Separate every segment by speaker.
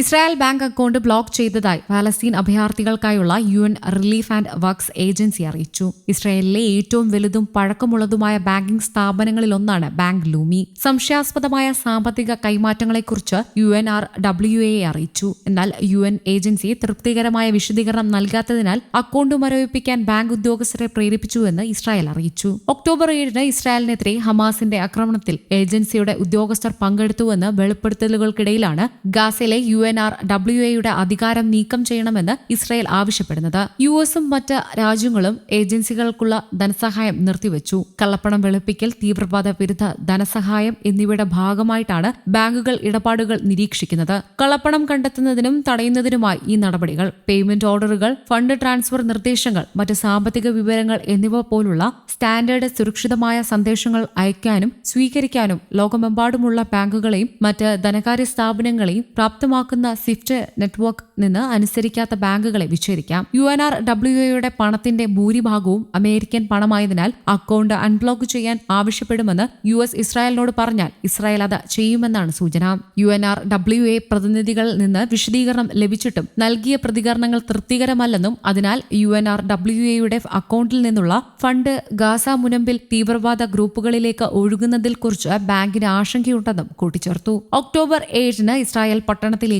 Speaker 1: Israel bank account block ചെയ്തതായി Palestine അഭയാർത്ഥികൾക്കായുള്ള U N relief and works agency അറിയിച്ചു. ഇസ്രായേലിലെ ഏറ്റവും വലുതും പഴക്കമുള്ളതുമായ ബാങ്കിംഗ് സ്ഥാപനങ്ങളിലൊന്നാണ് ബാങ്ക് ലൂമി. സംശയാസ്പദമായ സാമ്പത്തിക കൈമാറ്റങ്ങളെക്കുറിച്ച് U N R W A അറിയിച്ചു. എന്നാൽ യു എൻ ഏജൻസി തൃപ്തികരമായ വിശദീകരണം നൽകാത്തതിനാൽ അക്കൗണ്ട് മരവിപ്പിക്കാൻ ബാങ്ക് ഉദ്യോഗസ്ഥരെ പ്രേരിപ്പിച്ചുവെന്ന് ഇസ്രായേൽ അറിയിച്ചു. ഒക്ടോബർ ഏഴിന് ഇസ്രായേലിനെതിരെ ഹമാസിന്റെ ആക്രമണത്തിൽ ഏജൻസിയുടെ ഉദ്യോഗസ്ഥർ പങ്കെടുത്തുവെന്ന് വെളിപ്പെടുത്തലുകൾക്കിടയിലാണ് ഗാസയിലെ യു എൻ ആർ ഡബ്ല്യു എയുടെ അധികാരം നീക്കം ചെയ്യണമെന്ന് ഇസ്രായേൽ ആവശ്യപ്പെടുന്നത്. യു എസും മറ്റ് രാജ്യങ്ങളും ഏജൻസികൾക്കുള്ള ധനസഹായം നിർത്തിവച്ചു. കള്ളപ്പണം വെളുപ്പിക്കൽ തീവ്രവാദ വിരുദ്ധ ധനസഹായം എന്നിവയുടെ ഭാഗമായിട്ടാണ് ബാങ്കുകൾ ഇടപാടുകൾ നിരീക്ഷിക്കുന്നത്. കള്ളപ്പണം കണ്ടെത്തുന്നതിനും തടയുന്നതിനുമായി ഈ നടപടികൾ. പേയ്മെന്റ് ഓർഡറുകൾ ഫണ്ട് ട്രാൻസ്ഫർ നിർദ്ദേശങ്ങൾ മറ്റ് സാമ്പത്തിക വിവരങ്ങൾ എന്നിവ പോലുള്ള സ്റ്റാൻഡേർഡ് സുരക്ഷിതമായ സന്ദേശങ്ങൾ അയക്കാനും സ്വീകരിക്കാനും ലോകമെമ്പാടുമുള്ള ബാങ്കുകളെയും മറ്റ് ധനകാര്യ സ്ഥാപനങ്ങളെയും പ്രാപ്തമാക്കുന്ന സ്വിഫ്റ്റ് നെറ്റ്വർക്ക് നിന്ന് അനുസരിക്കാത്ത ബാങ്കുകളെ വിച്ഛേദിക്കാം. യു എൻ ആർ ഡബ്ല്യു എയുടെ പണത്തിന്റെ ഭൂരിഭാഗവും അമേരിക്കൻ പണമായതിനാൽ അക്കൗണ്ട് അൺബ്ലോക്ക് ചെയ്യാൻ ആവശ്യപ്പെടുമെന്ന് യു എസ് ഇസ്രായേലിനോട് പറഞ്ഞാൽ ഇസ്രായേൽ അത് ചെയ്യുമെന്നാണ് സൂചന. U N R W A പ്രതിനിധികളിൽ നിന്ന് വിശദീകരണം ലഭിച്ചിട്ടും നൽകിയ പ്രതികരണങ്ങൾ തൃപ്തികരമല്ലെന്നും അതിനാൽ യു എൻ ആർ ഡബ്ല്യു എയുടെ അക്കൗണ്ടിൽ നിന്നുള്ള ഫണ്ട് ഗാസ മുനമ്പിൽ തീവ്രവാദ ഗ്രൂപ്പുകളിലേക്ക് ഒഴുകുന്നതിൽ കുറിച്ച് ബാങ്കിന് ആശങ്കയുണ്ടെന്നും കൂട്ടിച്ചേർത്തു. ഒക്ടോബർ ഏഴിന് ഇസ്രായേൽ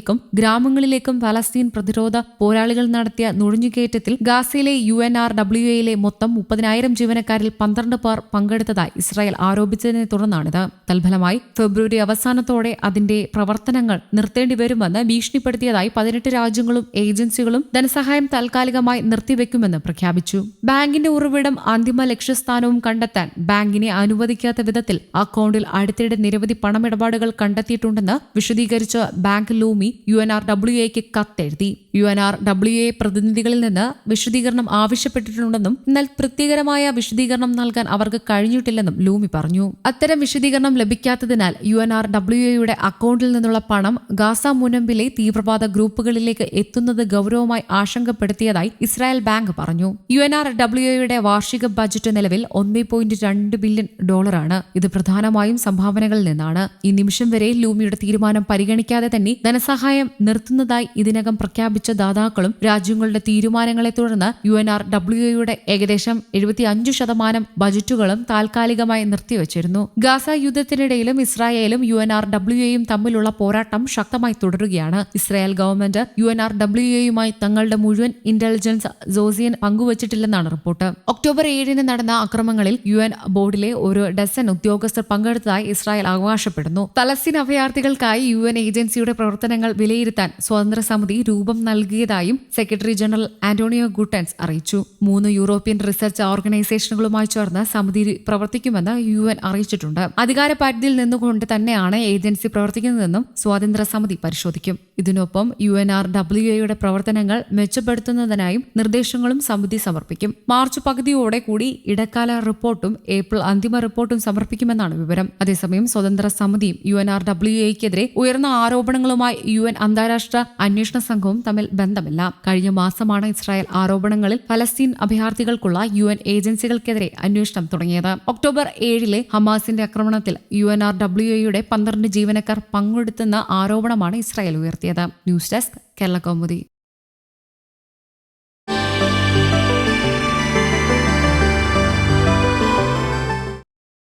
Speaker 1: പട്ടണത്തിലേക്കും ഗ്രാമങ്ങളിലേക്കും പലസ്തീൻ പ്രതിരോധ പോരാളികൾ നടത്തിയ നുഴഞ്ഞുകയറ്റത്തിൽ ഗാസയിലെ യു എൻ ആർ ഡബ്ല്യു എയിലെ മൊത്തം മുപ്പതിനായിരം ജീവനക്കാരിൽ പന്ത്രണ്ട് പേർ പങ്കെടുത്തതായി ഇസ്രായേൽ ആരോപിച്ചതിനെ തുടർന്നാണിത്. തൽഫലമായി ഫെബ്രുവരി അവസാനത്തോടെ അതിന്റെ പ്രവർത്തനങ്ങൾ നിർത്തേണ്ടി വരുമെന്ന് ഭീഷണിപ്പെടുത്തിയതായി പതിനെട്ട് രാജ്യങ്ങളും ഏജൻസികളും ധനസഹായം താൽക്കാലികമായി നിർത്തിവെക്കുമെന്ന് പ്രഖ്യാപിച്ചു. ബാങ്കിന്റെ ഉറവിടം അന്തിമ ലക്ഷ്യസ്ഥാനവും കണ്ടെത്താൻ ബാങ്കിനെ അനുവദിക്കാത്ത വിധത്തിൽ അക്കൗണ്ടിൽ അടുത്തിടെ നിരവധി പണമിടപാടുകൾ കണ്ടെത്തിയിട്ടുണ്ടെന്ന് വിശദീകരിച്ച bank Leumi U N R W എക്ക് കത്തെഴുതി. U N R W A പ്രതിനിധികളിൽ നിന്ന് വിശദീകരണം ആവശ്യപ്പെട്ടിട്ടുണ്ടെന്നും എന്നാൽ തൃപ്തികരമായ വിശദീകരണം നൽകാൻ അവർക്ക് കഴിഞ്ഞിട്ടില്ലെന്നും ലൂമി പറഞ്ഞു. അത്തരം വിശദീകരണം ലഭിക്കാത്തതിനാൽ യു എൻ ആർ ഡബ്ല്യു എയുടെ അക്കൗണ്ടിൽ നിന്നുള്ള പണം ഗാസ മുനമ്പിലെ തീവ്രവാദ ഗ്രൂപ്പുകളിലേക്ക് എത്തുന്നത് ഗൌരവമായി ആശങ്കപ്പെടുത്തിയതായി ഇസ്രായേൽ ബാങ്ക് പറഞ്ഞു. യു എൻ ആർ ഡബ്ല്യു എയുടെ വാർഷിക ബജറ്റ് നിലവിൽ ഒന്നേ പോയിന്റ് രണ്ട് ബില്യൺ ഡോളറാണ്. ഇത് പ്രധാനമായും സംഭാവനകളിൽ നിന്നാണ്. ഈ നിമിഷം വരെ ലൂമിയുടെ തീരുമാനം പരിഗണിക്കാതെ തന്നെ ധനസഹായം നിർത്തുന്നതായി ഇതിനകം പ്രഖ്യാപിച്ച ദാതാക്കളും രാജ്യങ്ങളുടെ തീരുമാനങ്ങളെ തുടർന്ന് യു എൻ ആർ ഡബ്ല്യു എയുടെ ഏകദേശം എഴുപത്തിയഞ്ചു ശതമാനം ബജറ്റുകളും താൽക്കാലികമായി നിർത്തിവച്ചിരുന്നു. ഗാസ യുദ്ധത്തിനിടയിലും ഇസ്രായേലും യു എൻ ആർ ഡബ്ല്യു എയും തമ്മിലുള്ള പോരാട്ടം ശക്തമായി തുടരുകയാണ്. Israel government U N R W എയുമായി തങ്ങളുടെ മുഴുവൻ ഇന്റലിജൻസ് ജോസിയൻ പങ്കുവച്ചിട്ടില്ലെന്നാണ് റിപ്പോർട്ട്. ഒക്ടോബർ ഏഴിന് നടന്ന അക്രമങ്ങളിൽ യു എൻ ബോർഡിലെ ഒരു ഡസൻ ഉദ്യോഗസ്ഥർ പങ്കെടുത്തതായി ഇസ്രായേൽ അവകാശപ്പെടുന്നു. പലസ്തീൻ അഭയാർത്ഥികൾക്കായി യു എൻ ഏജൻസിയുടെ പ്രവർത്തനങ്ങൾ വിലയിരുത്താൻ സ്വതന്ത്ര സമിതി രൂപം നൽകിയതായും സെക്രട്ടറി ജനറൽ ആന്റോണിയോ ഗുട്ടൻസ് അറിയിച്ചു. മൂന്ന് യൂറോപ്യൻ റിസർച്ച് ഓർഗനൈസേഷനുകളുമായി ചേർന്ന് സമിതി പ്രവർത്തിക്കുമെന്ന് യു എൻ അറിയിച്ചിട്ടുണ്ട്. അധികാര പരിധിയിൽ നിന്നുകൊണ്ട് തന്നെയാണ് ഏജൻസി പ്രവർത്തിക്കുന്നതെന്നും സ്വാതന്ത്ര്യ സമിതി പരിശോധിക്കും. ഇതിനൊപ്പം യു എൻ ആർ ഡബ്ല്യു എയുടെ പ്രവർത്തനങ്ങൾ മെച്ചപ്പെടുത്തുന്നതിനായും നിർദ്ദേശങ്ങളും സമിതി സമർപ്പിക്കും. മാർച്ച് പകുതിയോടെ കൂടി ഇടക്കാല റിപ്പോർട്ടും ഏപ്രിൽ അന്തിമ റിപ്പോർട്ടും സമർപ്പിക്കുമെന്നാണ് വിവരം. അതേസമയം സ്വതന്ത്ര സമിതിയും യു എൻ ആർ ഡബ്ല്യു എക്കെതിരെ ഉയർന്ന ആരോപണങ്ങളുമായി യു എൻ അന്താരാഷ്ട്ര അന്വേഷണ സംഘവും തമ്മിൽ ബന്ധമില്ല. കഴിഞ്ഞ മാസമാണ് ഇസ്രായേൽ ആരോപണങ്ങളിൽ ഫലസ്തീൻ അഭയാർത്ഥികൾക്കുള്ള യു എൻ ഏജൻസികൾക്കെതിരെ അന്വേഷണം തുടങ്ങിയത്. ഒക്ടോബർ ഏഴിലെ ഹമാസിന്റെ ആക്രമണത്തിൽ യു എൻ ആർ ഡബ്ല്യു എയുടെ പന്ത്രണ്ട് ജീവനക്കാർ പങ്കെടുത്തെന്ന ആരോപണമാണ് ഇസ്രായേൽ ഉയർത്തിയത്. News desk Kerala Kaumudi.